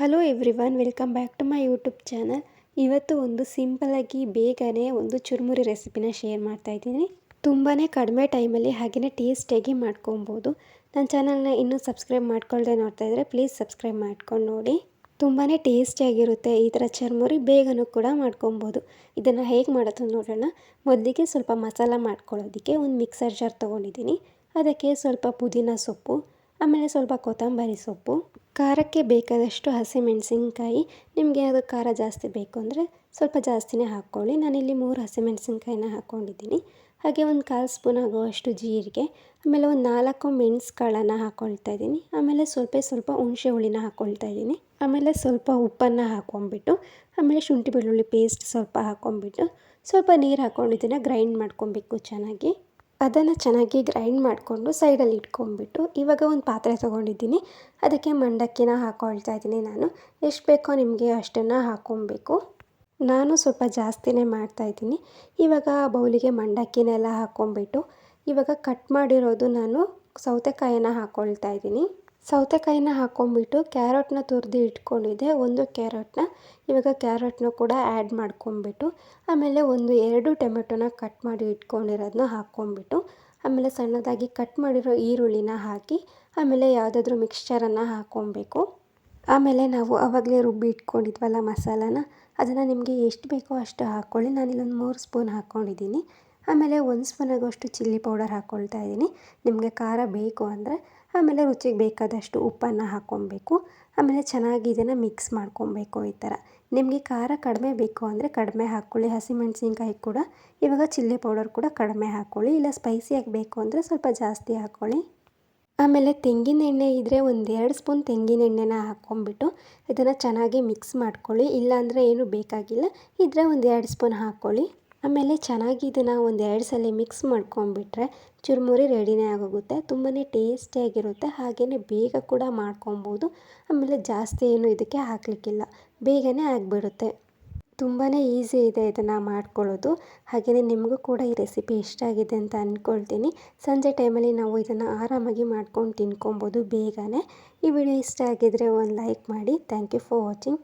Hello everyone welcome back to my YouTube channel ಇವತ್ತು ಒಂದು ಸಿಂಪಲಾಗಿ ಬೇಗನೆ ಒಂದು ಚುರುಮುರಿ ರೆಸಿಪಿನ ಶೇರ್ ಮಾಡ್ತಾ ಇದ್ದೀನಿ. ತುಂಬಾ ಕಡಿಮೆ ಟೈಮಲ್ಲಿ ಹಾಗೆಯೇ ಟೇಸ್ಟಿಯಾಗಿ ಮಾಡ್ಕೊಬೋದು. ನನ್ನ ಚಾನಲ್ನ ಇನ್ನೂ ಸಬ್ಸ್ಕ್ರೈಬ್ ಮಾಡ್ಕೊಳ್ದೆ ನೋಡ್ತಾ ಇದ್ದರೆ ಪ್ಲೀಸ್ ಸಬ್ಸ್ಕ್ರೈಬ್ ಮಾಡ್ಕೊಂಡು ನೋಡಿ. ತುಂಬಾ ಟೇಸ್ಟಿಯಾಗಿರುತ್ತೆ ಈ ಥರ ಚುರುಮುರಿ, ಬೇಗನೂ ಕೂಡ ಮಾಡ್ಕೊಬೋದು. ಇದನ್ನು ಹೇಗೆ ಮಾಡೋದು ನೋಡೋಣ. ಮೊದಲಿಗೆ ಸ್ವಲ್ಪ ಮಸಾಲ ಮಾಡ್ಕೊಳ್ಳೋದಕ್ಕೆ ಒಂದು ಮಿಕ್ಸರ್ ಜಾರ್ ತೊಗೊಂಡಿದ್ದೀನಿ. ಅದಕ್ಕೆ ಸ್ವಲ್ಪ ಪುದೀನ ಸೊಪ್ಪು, ಆಮೇಲೆ ಸ್ವಲ್ಪ ಕೊತ್ತಂಬರಿ ಸೊಪ್ಪು ಖಾರಕ್ಕೆ ಬೇಕಾದಷ್ಟು ಹಸಿಮೆಣಸಿನ್ಕಾಯಿ. ನಿಮಗೆ ಅದು ಖಾರ ಜಾಸ್ತಿ ಬೇಕು ಅಂದರೆ ಸ್ವಲ್ಪ ಜಾಸ್ತಿನೇ ಹಾಕ್ಕೊಳ್ಳಿ. ನಾನಿಲ್ಲಿ ಮೂರು ಹಸಿಮೆಣಸಿನ್ಕಾಯಿನ ಹಾಕ್ಕೊಂಡಿದ್ದೀನಿ. ಹಾಗೆ ಒಂದು ಕಾಲು ಸ್ಪೂನ್ ಆಗುವಷ್ಟು ಜೀರಿಗೆ, ಆಮೇಲೆ ಒಂದು ನಾಲ್ಕು ಮೆಣಸು ಕಾಳನ್ನು ಹಾಕ್ಕೊಳ್ತಾ ಇದ್ದೀನಿ. ಆಮೇಲೆ ಸ್ವಲ್ಪ ಸ್ವಲ್ಪ ಹುಣಸೆ ಹುಳಿನ ಹಾಕ್ಕೊಳ್ತಾ ಇದ್ದೀನಿ. ಆಮೇಲೆ ಸ್ವಲ್ಪ ಉಪ್ಪನ್ನು ಹಾಕ್ಕೊಂಬಿಟ್ಟು ಆಮೇಲೆ ಶುಂಠಿ ಬೆಳ್ಳುಳ್ಳಿ ಪೇಸ್ಟ್ ಸ್ವಲ್ಪ ಹಾಕ್ಕೊಂಬಿಟ್ಟು ಸ್ವಲ್ಪ ನೀರು ಹಾಕ್ಕೊಂಡಿದ್ದೀನಿ ಗ್ರೈಂಡ್ ಮಾಡ್ಕೊಬೇಕು ಚೆನ್ನಾಗಿ. ಅದನ್ನು ಚೆನ್ನಾಗಿ ಗ್ರೈಂಡ್ ಮಾಡಿಕೊಂಡು ಸೈಡಲ್ಲಿ ಇಟ್ಕೊಂಡ್ಬಿಟ್ಟು ಇವಾಗ ಒಂದು ಪಾತ್ರೆ ತೊಗೊಂಡಿದ್ದೀನಿ. ಅದಕ್ಕೆ ಮಂಡಕ್ಕಿನ ಹಾಕ್ಕೊಳ್ತಾ ಇದ್ದೀನಿ ನಾನು. ಎಷ್ಟು ಬೇಕೋ ನಿಮಗೆ ಅಷ್ಟನ್ನು ಹಾಕ್ಕೊಬೇಕು ನಾನು ಸ್ವಲ್ಪ ಜಾಸ್ತಿನೇ ಮಾಡ್ತಾಯಿದ್ದೀನಿ ಇವಾಗ ಬೌಲಿಗೆ ಮಂಡಕ್ಕಿನೆಲ್ಲ ಹಾಕ್ಕೊಂಬಿಟ್ಟು ಇವಾಗ ಕಟ್ ಮಾಡಿರೋದು ನಾನು ಸೌತೆಕಾಯಿನ ಹಾಕ್ಕೊಳ್ತಾ ಇದ್ದೀನಿ. ಸೌತೆಕಾಯಿನ ಹಾಕ್ಕೊಂಬಿಟ್ಟು ಕ್ಯಾರೆಟ್ನ ತುರಿದು ಇಟ್ಕೊಂಡಿದ್ದೆ, ಒಂದು ಕ್ಯಾರೆಟ್ನ. ಇವಾಗ ಕ್ಯಾರೆಟ್ನ ಕೂಡ ಆ್ಯಡ್ ಮಾಡ್ಕೊಂಬಿಟ್ಟು, ಆಮೇಲೆ ಒಂದು ಎರಡು ಟೊಮೆಟೊನ ಕಟ್ ಮಾಡಿ ಇಟ್ಕೊಂಡಿರೋದನ್ನ ಹಾಕ್ಕೊಂಬಿಟ್ಟು ಆಮೇಲೆ ಸಣ್ಣದಾಗಿ ಕಟ್ ಮಾಡಿರೋ ಈರುಳ್ಳಿನ ಹಾಕಿ, ಆಮೇಲೆ ಯಾವುದಾದ್ರೂ ಮಿಕ್ಸ್ಚರನ್ನು ಹಾಕ್ಕೊಬೇಕು ಆಮೇಲೆ ನಾವು ಅವಾಗಲೇ ರುಬ್ಬಿ ಇಟ್ಕೊಂಡಿದ್ವಲ್ಲ ಮಸಾಲಾನ, ಅದನ್ನು ನಿಮಗೆ ಎಷ್ಟು ಬೇಕೋ ಅಷ್ಟು ಹಾಕ್ಕೊಳ್ಳಿ ನಾನಿಲ್ಲೊಂದು ಮೂರು ಸ್ಪೂನ್ ಹಾಕ್ಕೊಂಡಿದ್ದೀನಿ ಆಮೇಲೆ ಒಂದು ಸ್ಪೂನ್ ಆಗೋಷ್ಟು ಚಿಲ್ಲಿ ಪೌಡರ್ ಹಾಕ್ಕೊಳ್ತಾ ಇದ್ದೀನಿ. ನಿಮಗೆ ಖಾರ ಬೇಕು ಅಂದರೆ ಆಮೇಲೆ ರುಚಿಗೆ ಬೇಕಾದಷ್ಟು ಉಪ್ಪನ್ನು ಹಾಕ್ಕೊಬೇಕು. ಆಮೇಲೆ ಚೆನ್ನಾಗಿ ಇದನ್ನು ಮಿಕ್ಸ್ ಮಾಡ್ಕೊಬೇಕು ಈ ಥರ. ನಿಮಗೆ ಖಾರ ಕಡಿಮೆ ಬೇಕು ಅಂದರೆ ಕಡಿಮೆ ಹಾಕ್ಕೊಳ್ಳಿ. ಹಸಿಮೆಣಸಿನ್ಕಾಯಿ ಕೂಡ, ಇವಾಗ ಚಿಲ್ಲಿ ಪೌಡರ್ ಕೂಡ ಕಡಿಮೆ ಹಾಕ್ಕೊಳ್ಳಿ. ಇಲ್ಲ ಸ್ಪೈಸಿಯಾಗಿ ಬೇಕು ಅಂದರೆ ಸ್ವಲ್ಪ ಜಾಸ್ತಿ ಹಾಕ್ಕೊಳ್ಳಿ. ಆಮೇಲೆ ತೆಂಗಿನ ಎಣ್ಣೆ ಇದ್ದರೆ ಒಂದೆರಡು ಸ್ಪೂನ್ ತೆಂಗಿನ ಎಣ್ಣೆನ ಹಾಕ್ಕೊಂಬಿಟ್ಟು ಇದನ್ನು ಚೆನ್ನಾಗಿ ಮಿಕ್ಸ್ ಮಾಡ್ಕೊಳ್ಳಿ. ಇಲ್ಲಾಂದರೆ ಏನು ಬೇಕಾಗಿಲ್ಲ. ಇದ್ದರೆ ಒಂದು ಎರಡು ಸ್ಪೂನ್ ಹಾಕ್ಕೊಳ್ಳಿ. ಆಮೇಲೆ ಚೆನ್ನಾಗಿ ಇದನ್ನು ಒಂದು ಎರಡು ಸಲ ಮಿಕ್ಸ್ ಮಾಡ್ಕೊಂಬಿಟ್ರೆ ಚುರುಮುರಿ ರೆಡಿನೇ ಆಗೋಗುತ್ತೆ. ತುಂಬಾ ಟೇಸ್ಟಿಯಾಗಿರುತ್ತೆ ಹಾಗೆಯೇ ಬೇಗ ಕೂಡ ಮಾಡ್ಕೊಬೋದು. ಆಮೇಲೆ ಜಾಸ್ತಿ ಏನು ಇದಕ್ಕೆ ಹಾಕಲಿಕ್ಕಿಲ್ಲ. ಬೇಗನೆ ಆಗಿಬಿಡುತ್ತೆ. ತುಂಬಾ ಈಸಿ ಇದೆ ಇದನ್ನು ಮಾಡ್ಕೊಳ್ಳೋದು. ಹಾಗೆಯೇ ನಿಮಗೂ ಕೂಡ ಈ ರೆಸಿಪಿ ಇಷ್ಟ ಆಗಿದೆ ಅಂತ ಅಂದ್ಕೊಳ್ತೀನಿ ಸಂಜೆ ಟೈಮಲ್ಲಿ ನಾವು ಇದನ್ನು ಆರಾಮಾಗಿ ಮಾಡ್ಕೊಂಡು ತಿನ್ಕೊಬೋದು ಬೇಗನೆ. ಈ ವಿಡಿಯೋ ಇಷ್ಟ ಆಗಿದ್ದರೆ ಒಂದು ಲೈಕ್ ಮಾಡಿ. Thank you for watching